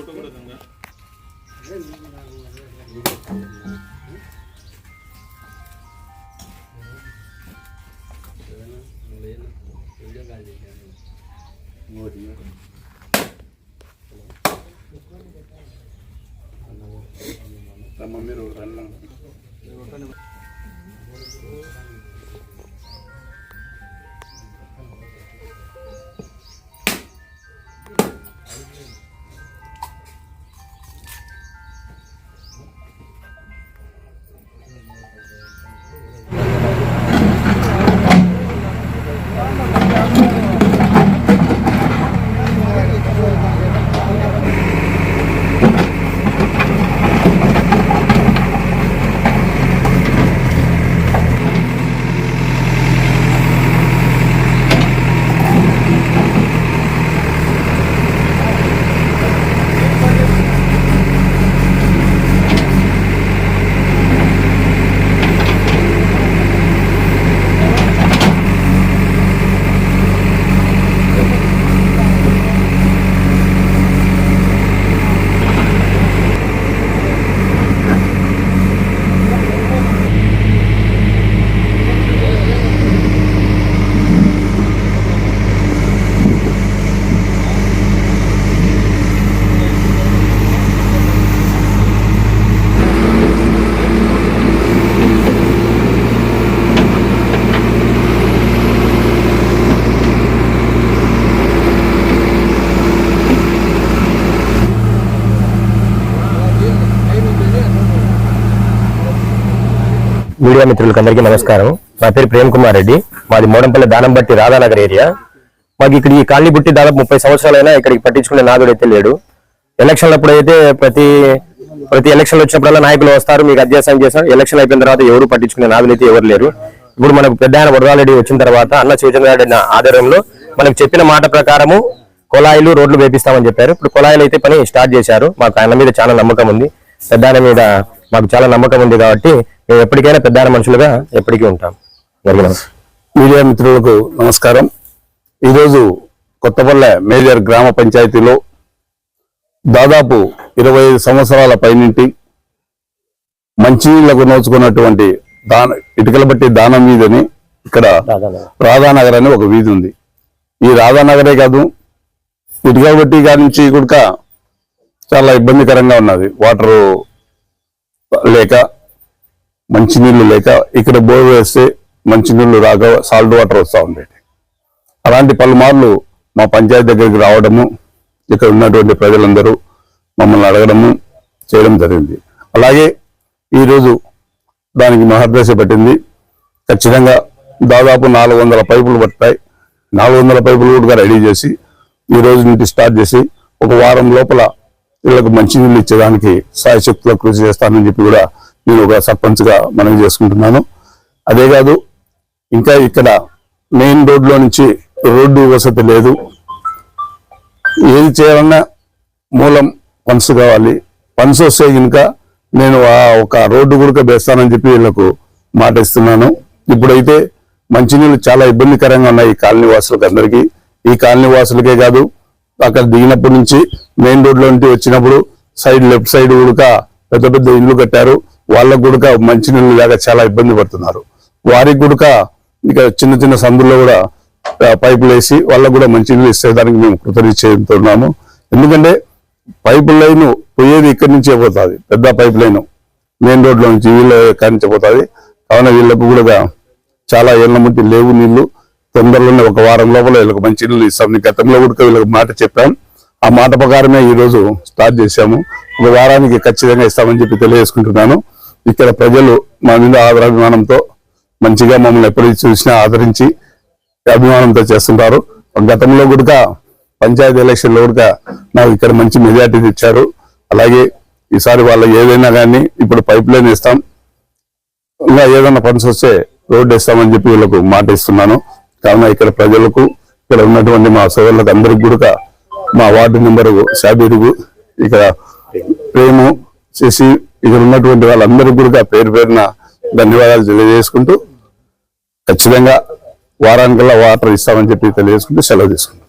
Tama mero, tama mero, tama mero, tama mero, tama mero, tama mero, tama mero, tama mero, tama Media మిత్రులకు అందరికీ నమస్కారం. నా పేరు ప్రేమ్ కుమార్ రెడ్డి. మాది మోడంపల్లి దానంబట్టి రాధానగర్ ఏరియా. మాకు ఇక్కడ ఈ కాలనీ బుట్టి దాదాపు ముప్పై సంవత్సరాలైనా ఇక్కడికి పట్టించుకునే నాదుడు అయితే లేడు. ఎలక్షన్లప్పుడు అయితే ప్రతి ప్రతి ఎలక్షన్ వచ్చినప్పుడల్లా నాయకులు వస్తారు మీకు అధ్యాసం చేస్తారు. ఎలక్షన్ అయిపోయిన తర్వాత ఎవరు పట్టించుకునే నాదులు అయితే ఎవరు లేరు. ఇప్పుడు మనకు పెద్ద ఆయన వరదాలరెడ్డి వచ్చిన తర్వాత అన్న శివచంద్రారెడ్డి ఆధ్వర్యంలో మనకు చెప్పిన మాట ప్రకారము కుళాయిలు రోడ్లు వేపిస్తామని చెప్పారు. ఇప్పుడు కుళాయిలు అయితే పని స్టార్ట్ చేశారు. మాకు ఆయన మీద చాలా నమ్మకం ఉంది. పెద్ద ఆయన మీద మాకు చాలా నమ్మకం ఉంది కాబట్టి మేము ఎప్పటికైనా పెద్ద మనుషులుగా ఎప్పటికీ ఉంటాం. మీడియా మిత్రులకు నమస్కారం. ఈరోజు కొత్తపల్లె మేజర్ గ్రామ పంచాయతీలో దాదాపు ఇరవై ఐదు సంవత్సరాల పైనింటి మంచినీళ్ళకు నోచుకున్నటువంటి దాన ఇటుకల బట్టి దానం వీధని ఇక్కడ రాధానగర్ అని ఒక వీధి ఉంది. ఈ రాధానగరే కాదు ఇటుకల బట్టి కాడి నుంచి కూడా చాలా ఇబ్బందికరంగా ఉన్నది. వాటరు లేక మంచినీళ్ళు లేక ఇక్కడ బోర్ వేస్తే మంచినీళ్ళు రాక సాల్ట్ వాటర్ వస్తూ ఉండేది అలాంటి పలుమార్లు మా పంచాయతీ దగ్గరికి రావడము ఇక్కడ ఉన్నటువంటి ప్రజలందరూ మమ్మల్ని అడగడము చేయడం జరిగింది. అలాగే ఈరోజు దానికి మహర్దశ పట్టింది. ఖచ్చితంగా దాదాపు నాలుగు వందల పైపులు పట్టాయి. నాలుగు వందల పైపులు కూడా రెడీ చేసి ఈ రోజు నుండి స్టార్ట్ చేసి ఒక వారం లోపల వీళ్ళకు మంచినీళ్ళు ఇచ్చేదానికి సాయశక్తుల కృషి చేస్తానని చెప్పి కూడా నేను ఒక సర్పంచ్గా మనవి చేసుకుంటున్నాను అదే కాదు ఇంకా ఇక్కడ మెయిన్ రోడ్లో నుంచి రోడ్డు వసతి లేదు. ఏది చేయాలన్నా మూలం ఫండ్స్ కావాలి. ఫండ్స్ వస్తే కనుక నేను ఆ ఒక రోడ్డు కూడా వేస్తానని చెప్పి వీళ్ళకు మాట ఇస్తున్నాను. ఇప్పుడైతే మంచినీళ్ళు చాలా ఇబ్బందికరంగా ఉన్నాయి ఈ కాలనీ వాసులకు అందరికీ. ఈ కాలనీ వాసులకే కాదు అక్కడ దిగినప్పటి నుంచి మెయిన్ రోడ్లో నుంచి వచ్చినప్పుడు సైడ్ లెఫ్ట్ సైడ్ కూడా పెద్ద పెద్ద ఇల్లు కట్టారు. వాళ్ళకు కూడా మంచినీళ్ళు లేక చాలా ఇబ్బంది పడుతున్నారు. వారికి కూడా ఇక చిన్న చిన్న సందుల్లో కూడా పైపులు వేసి వాళ్ళకు కూడా మంచినీళ్ళు ఇచ్చేదానికి మేము కృతజ్ఞతున్నాము ఎందుకంటే పైపు లైన్ పోయేది ఇక్కడి నుంచే పోతుంది. పెద్ద పైప్ లైన్ మెయిన్ రోడ్లో నుంచి వీళ్ళ కాడి పోతుంది. కావున వీళ్ళకు కూడా చాలా ఏళ్ళ మట్టి లేవు నీళ్ళు. తొందరలోనే ఒక వారం లోపల వీళ్ళకి మంచి నీళ్ళు ఇస్తాం గతంలో కూడా వీళ్ళకి మాట చెప్పాం ఆ మాట ప్రకారమే ఈరోజు స్టార్ట్ చేశాము. ఒక వారానికి ఖచ్చితంగా ఇస్తామని చెప్పి తెలియజేసుకుంటున్నాను. ఇక్కడ ప్రజలు మా మీద ఆదరాభిమానంతో మంచిగా మమ్మల్ని ఎప్పుడు చూసినా ఆదరించి అభిమానంతో చేస్తుంటారు. గతంలో కూడా పంచాయతీ ఎలక్షన్లో కూడా నాకు ఇక్కడ మంచి మెజార్టీ ఇచ్చారు అలాగే ఈసారి వాళ్ళ ఏదైనా కానీ ఇప్పుడు పైప్ లైన్ ఇస్తాం ఇంకా ఏదైనా ఫండ్స్ వస్తే రోడ్డు ఇస్తామని చెప్పి వీళ్ళకు మాట ఇస్తున్నాను. కావున ఇక్కడ ప్రజలకు ఇక్కడ ఉన్నటువంటి మా సోదరులకు అందరికి కూడా మా వార్డు నెంబరు షాబీరుగు ఇక్కడ ప్రేము చేసి ఇక్కడ ఉన్నటువంటి వాళ్ళందరికీ కూడా పేరు పేరున ధన్యవాదాలు తెలియజేసుకుంటూ ఖచ్చితంగా వారానికల్లా వాటర్ ఇస్తామని చెప్పి తెలియజేసుకుంటూ సెలవు తీసుకుంటాం